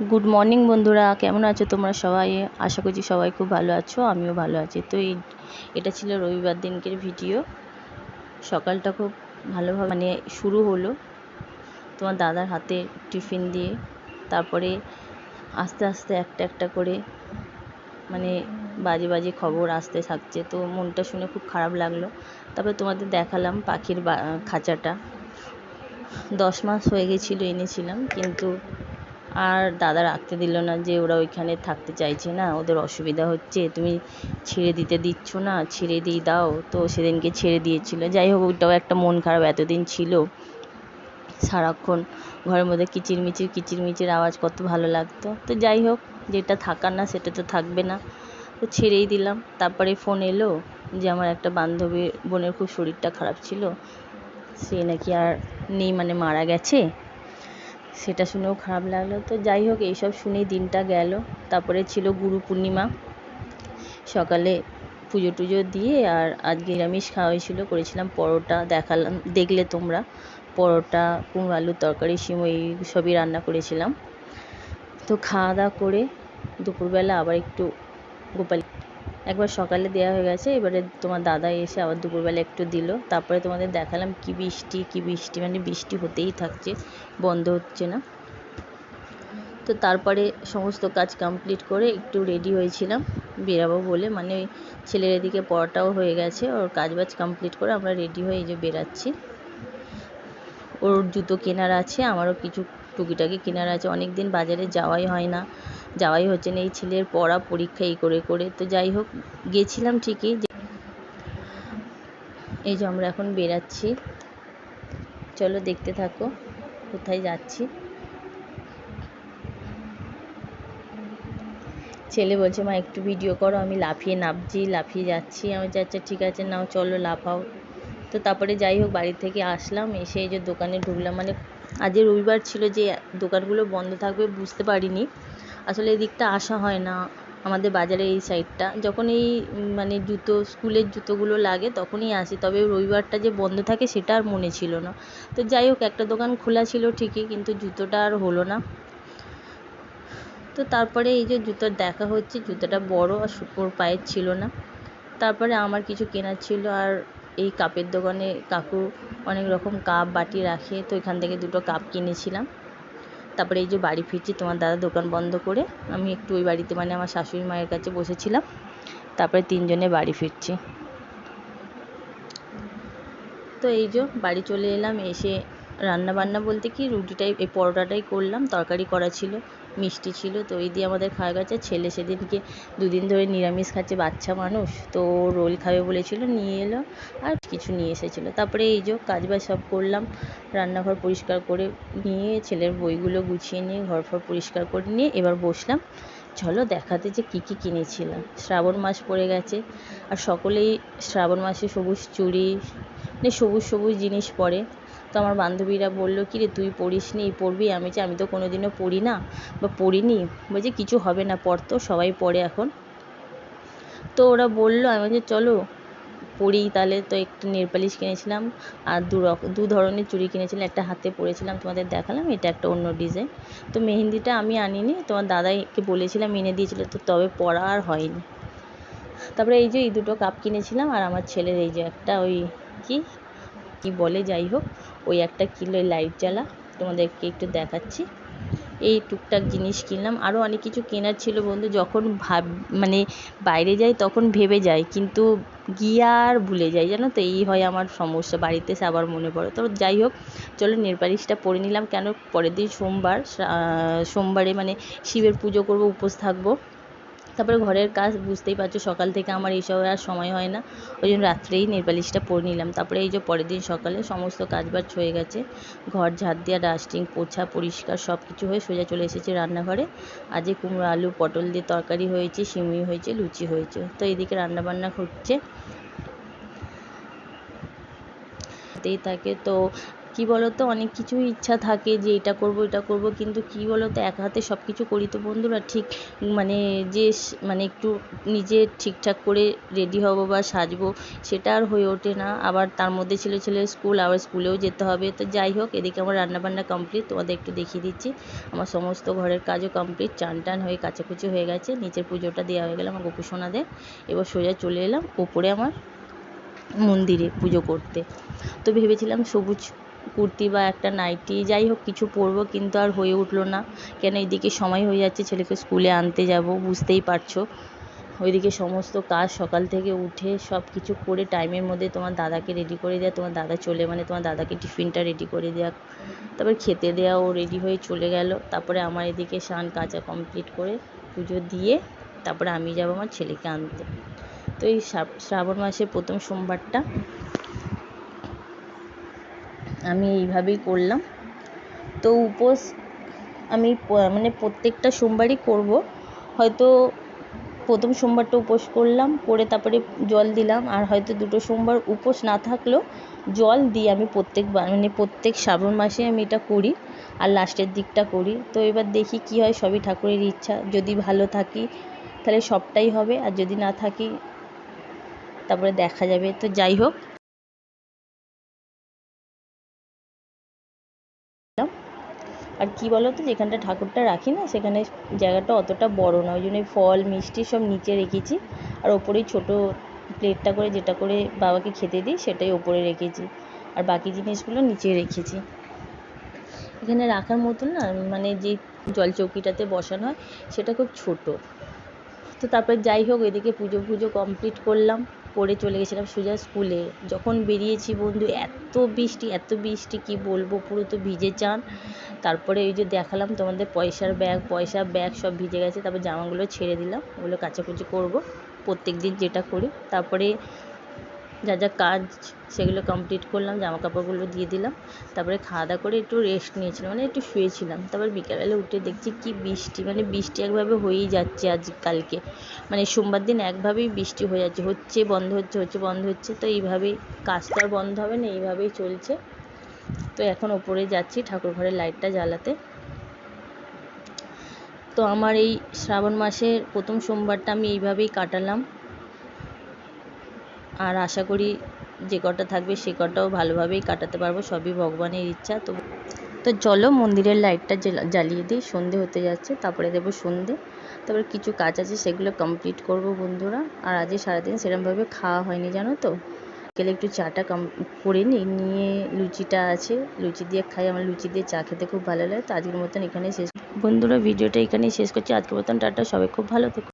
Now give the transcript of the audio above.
Good morning বন্ধুরা। কেমন আছো তোমরা সবাই? আশা করছি সবাই খুব ভালো আছো, আমিও ভালো আছি। তো এই, এটা ছিল রবিবার দিনকের ভিডিও। সকালটা খুব ভালোভাবে মানে শুরু হলো। তোমার দাদার হাতে টিফিন দিয়ে, তারপরে আস্তে আস্তে একটা একটা করে মানে বাজে বাজে খবর আসতে থাকছে। তো মনটা শুনে খুব খারাপ লাগল। তারপরে তোমাদের দেখালাম পাখির খাঁচাটা। দশ মাস হয়ে গেছিল এনেছিলাম, কিন্তু আর দাদা রাখতে দিল না যে ওরা ওইখানে থাকতে চাইছে না, ওদের অসুবিধা হচ্ছে, তুমি ছেড়ে দিতে দিচ্ছ না, ছেড়ে দিয়ে দাও। তো সেদিনকে ছেড়ে দিয়েছিল। যাই হোক, ওইটাও একটা মন খারাপ, এতদিন ছিল। সারাক্ষণ ঘরের মধ্যে কিচিরমিচির কিচিরমিচির আওয়াজ, কত ভালো লাগতো। তো যাই হোক, যেটা থাকার না, সেটা তো থাকবে না। তো ছেড়েই দিলাম। তারপরে ফোন এলো যে আমার একটা বান্ধবী বোনের খুব শরীরটা খারাপ ছিল। সে নাকি আর নেই মানে মারা গেছে। সেটা শুনেও খারাপ লাগল। তো যাই হোক, এইসব শুনেই দিনটা গেল। তারপরে ছিল গুরু পূর্ণিমা। সকালে পুজো টুজো দিয়ে আর আজকে নিরামিষ খাওয়া হয়েছিলো। করেছিলাম পরোটা। দেখালাম, দেখলে তোমরা। পরোটা, কুমড়ো আলুর তরকারি সিমই সবই রান্না করেছিলাম। তো খাওয়া দাওয়া করে দুপুরবেলা আবার একটু গোপাল একবার সকালে দেওয়া হয়ে গেছে, এবারে তোমার দাদা এসে আবার দুপুরবেলা একটু দিল। তারপরে তোমাদের দেখালাম কি বৃষ্টি কি বৃষ্টি মানে বৃষ্টি হতেই থাকছে, বন্ধ হচ্ছে না। তো তারপরে সমস্ত কাজ কমপ্লিট করে একটু রেডি হয়েছিলাম, বেরাবো বলে। মানে ওই ছেলের এদিকে পড়াটাও হয়ে গেছে, ওর কাজ বাজ কমপ্লিট করে আমরা রেডি হয়ে যে বেরাচ্ছি। ওর জুতো কেনার আছে, আমারও কিছু টুকিটাকি কেনার আছে। অনেক দিন বাজারে যাওয়াই হয় না। যাওয়াই হচ্ছে না। এই ছেলের পড়া, পরীক্ষা, এই করে করে। তো যাই হোক, গেছিলাম ঠিকই। এই যে আমরা এখন বেরাচ্ছি। চলো দেখতে থাকো, কোথায় যাচ্ছি। ছেলে বলছে, মা, একটু ভিডিও করো, আমি লাফিয়ে নামছি, লাফিয়ে যাচ্ছি। আমি আচ্ছা ঠিক আছে, নাও, চলো, লাফাও। তো তারপরে যাই হোক, বাড়ি থেকে আসলাম। এসে এই যে দোকানে ঢুকলাম। মানে আজকে রবিবার ছিল যে দোকানগুলো বন্ধ থাকবে, বুঝতে পারিনি। আসলে এদিকটা আসা হয় না আমাদের বাজারের এই সাইডটা যখন এই মানে জুতো, স্কুলের জুতোগুলো লাগে তখনই আসি। তবে রবিবারটা যে বন্ধ থাকে সেটা আর মনে ছিল না। তো যাই হোক, একটা দোকান খোলা ছিল ঠিকই, কিন্তু জুতোটা আর হলো না। তো তারপরে এই যে জুতোর দেখা হচ্ছে, জুতোটা বড় আর ওর পায়ের ছিল না। তারপরে আমার কিছু কেনার ছিল আর এই কাপের দোকানে কাকু অনেক রকম কাপ বাটি রাখে, তো এখান থেকে দুটো কাপ কিনেছিলাম। তারপরে এই যে বাড়ি ফিরছি, তোমার দাদা দোকান বন্ধ করে আমি একটু ওই বাড়িতে মানে আমার শাশুড়ি মায়ের কাছে বসেছিলাম। তারপরে তিনজনে বাড়ি ফিরছি। তো এই যে বাড়ি চলে এলাম, এসে রান্না বান্না বলতে কি, রুটিটাই, এই পরোটাটাই করলাম, তরকারি করা ছিল, মিষ্টি ছিল, তো এই দিয়ে আমাদের খাওয়া গেছে। ছেলে সেদিনকে দুদিন ধরে নিরামিষ খাচ্ছে, বাচ্চা মানুষ, তো রোল খাবে বলেছিল, নিয়ে এলো আর কিছু নিয়ে এসেছিল। তারপরে এই যে কাজ বাজ সব করলাম, রান্নাঘর পরিষ্কার করে নিয়ে ছেলের বইগুলো গুছিয়ে নিয়ে ঘর ফর পরিষ্কার করে নিয়ে এবার বসলাম। চলো দেখাতে যে কী কী কিনেছিলাম। শ্রাবণ মাস পড়ে গেছে, আর সকলেই শ্রাবণ মাসে সবুজ চুড়ি মানে সবুজ সবুজ জিনিস পরে। তো আমার বান্ধবীরা বলল কি রে তুই পড়িস নি? পড়বি আমি যে, আমি তো কোনো দিনও পড়ি না বা পড়িনি। বলছে, কিছু হবে না পর তো, সবাই পড়ে এখন। তো ওরা বলল, আমি বলছি, চলো পরি তাহলে। তো একটু নেল পালিশ কিনেছিলাম আর দু দু ধরনের চুড়ি কিনেছিলাম। একটা হাতে পরেছিলাম, তোমাদের দেখালাম, এটা একটা অন্য ডিজাইন তো মেহেন্দিটা আমি আনিনি, তোমার দাদাইকে বলেছিলাম, এনে দিয়েছিলো, তো তবে পরা আর হয়নি। তারপরে এই যে, এই দুটো কাপ কিনেছিলাম আর আমার ছেলের এই যে, একটা ওই কি? কি বলে, যাই হোক, ওই একটা কিলো লাইট জ্বালা, তোমাদেরকে একটু দেখাচ্ছি। এই টুকটাক জিনিস কিনলাম। আরও অনেক কিছু কেনার ছিল বন্ধু, যখন ভাব মানে বাইরে যাই তখন ভেবে যাই, কিন্তু গিয়ে আর ভুলে যাই, জানো তো? এই হয় আমার সমস্যা, বাড়িতে এসে আবার মনে পড়ে। তো যাই হোক, চলো নেল পালিশটা পরে নিলাম। কেন? পরের দিন সোমবার সোমবারে মানে শিবের পুজো করব, উপোস থাকব। তারপরে ঘরের কাজ বুঝতেই পারছ, সকাল থেকে আমার এইসব আর সময় হয় না। ওই জন্য রাত্রেই নেল পালিশটা পরে নিলাম। তারপরে এই যে পরের দিন সকালে সমস্ত কাজ বাজ হয়ে গেছে। ঘর ঝাড় দেওয়া ডাস্টিং পোছা, পরিষ্কার সব কিছু হয়ে সোজা চলে এসেছে রান্নাঘরে। আজকে কুমড়ো, আলু, পটল দিয়ে তরকারি হয়েছে, সিমুই হয়েছে, লুচি হয়েছে। তো এদিকে রান্নাবান্না হচ্ছে। থাকে। তো কী বলো তো অনেক কিছুই ইচ্ছা থাকে যে এটা করব এটা করব, কিন্তু কী বলো তো এক হাতে সব কিছু করি তো বন্ধুরা ঠিক মানে যে মানে একটু নিজে ঠিকঠাক করে রেডি হব বা সাজবো সেটা আর হয়ে ওঠে না। আবার তার মধ্যে ছেলে ছেলের স্কুল, আবার স্কুলেও যেতে হবে। তো যাই হোক, এদিকে আমার রান্নাবান্না কমপ্লিট তোমাদের একটু দেখিয়ে দিচ্ছি। আমার সমস্ত ঘরের কাজও কমপ্লিট চান টান হয়ে কাচাকুচি হয়ে গেছে। নিচের পুজোটা দেওয়া হয়ে গেল আমার গোপু সোনাদের এবার সোজা চলে এলাম ওপরে আমার মন্দিরে পুজো করতে। তো ভেবেছিলাম সবুজ কুর্তি বা একটা নাইটি, যাই হোক কিছু পরবো, কিন্তু আর হয়ে উঠল না। কেন এদিকে সময় হয়ে যাচ্ছে, ছেলেকে স্কুলে আনতে যাব, বুঝতেই পারছ। ওইদিকে সমস্ত কাজ, সকাল থেকে উঠে সব কিছু করে টাইমের মধ্যে তোমার দাদাকে রেডি করে দেওয়া তোমার দাদা চলে মানে তোমার দাদাকে টিফিনটা রেডি করে দেওয়া তারপর খেতে দেওয়া ও রেডি হয়ে চলে গেল। তারপরে আমার এদিকে স্নান কাচা কমপ্লিট করে পুজো দিয়ে তারপরে আমি যাব আমার ছেলেকে আনতে। তো এই শ্রাবণ মাসের প্রথম সোমবারটা আমি এইভাবেই করলাম। তো উপোস আমি মানে প্রত্যেকটা সোমবারই করব। হয়তো প্রথম সোমবারটা উপোস করলাম, করে তারপরে জল দিলাম। আর হয়তো দুটো সোমবার উপোস না থাকলেও জল দিই আমি প্রত্যেকবার মানে প্রত্যেক শ্রাবণ মাসে আমি এটা করি আর লাস্টের দিকটা করি। তো এবার দেখি কী হয়, সবই ঠাকুরের ইচ্ছা। যদি ভালো থাকি তাহলে সবটাই হবে, আর যদি না থাকি তারপরে দেখা যাবে। তো যাই হোক কি বলো তো যেখানটা ঠাকুরটা রাখি না, সেখানে জায়গাটা অতটা বড় না। ওই জন্য ফল, মিষ্টি সব নিচে রেখেছি। আর ওপরেই ছোটো প্লেটটা করে যেটা করে বাবাকে খেতে দিই, সেটাই ওপরে রেখেছি। আর বাকি জিনিসগুলো নিচে রেখেছি। এখানে রাখার মতন না মানে যে জল চৌকিটাতে বসানো হয়, সেটা খুব ছোটো। তো তারপর যাই হোক, এদিকে পুজো ফুজো কমপ্লিট করলাম। করে চলে গেছিলাম সোজা স্কুলে যখন বেরিয়েছি বন্ধু, এত বৃষ্টি এত বৃষ্টি, কি বলব, পুরো তো ভিজে চান। তারপরে এই যে দেখালাম তোমাদের পয়সার ব্যাগ পয়সার ব্যাগ সব ভিজে গেছে। তারপর জামাগুলো ছেড়ে দিলাম, ওগুলো কাচাকুচি করব, প্রত্যেক দিন যেটা করি। তারপরে যা যা কাজ সেগুলো কমপ্লিট করলাম জামা কাপড়গুলো দিয়ে দিলাম, তারপরে খাওয়া দাওয়া করে একটু রেস্ট নিয়েছিলাম মানে একটু শুয়েছিলাম, তারপর বিকেলবেলা উঠে দেখছি কি বৃষ্টি মানে বৃষ্টি একভাবে হয়েই যাচ্ছে আজ কালকে মানে সোমবার দিন একভাবেই বৃষ্টি হয়ে যাচ্ছে, হচ্ছে বন্ধ হচ্ছে হচ্ছে বন্ধ হচ্ছে, তো এইভাবেই কাজ তো আর বন্ধ হবে না, এইভাবেই চলছে, তো এখন ওপরে যাচ্ছি ঠাকুর ঘরের লাইটটা জ্বালাতে, তো আমার এই শ্রাবণ মাসের প্রথম সোমবারটা আমি এইভাবেই কাটালাম আর আশা করি যে কটা থাকবে, সে কটাও ভালোভাবেই কাটাতে পারব, সবই ভগবানের ইচ্ছা। তো তো চলো মন্দিরের লাইটটা জ্বালা- জ্বালিয়ে দিই, সন্ধে হতে যাচ্ছে, তারপরে দেবো সন্ধে। তারপরে কিছু কাজ আছে, সেগুলো কমপ্লিট করব বন্ধুরা। আর আজকে সারাদিন সেরকমভাবে খাওয়া হয়নি, জানো তো? বিকেলে একটু চাটা কম, করে নিই, নিয়ে লুচিটা আছে, লুচি দিয়ে খাই, আমার লুচি দিয়ে চা খেতে খুব ভালো লাগে, তো আজকের মতন এখানেই শেষ। বন্ধুরা, ভিডিওটা এখানেই শেষ করছি, আজকের মতন টাটা, সবাই খুব ভালো থেকো।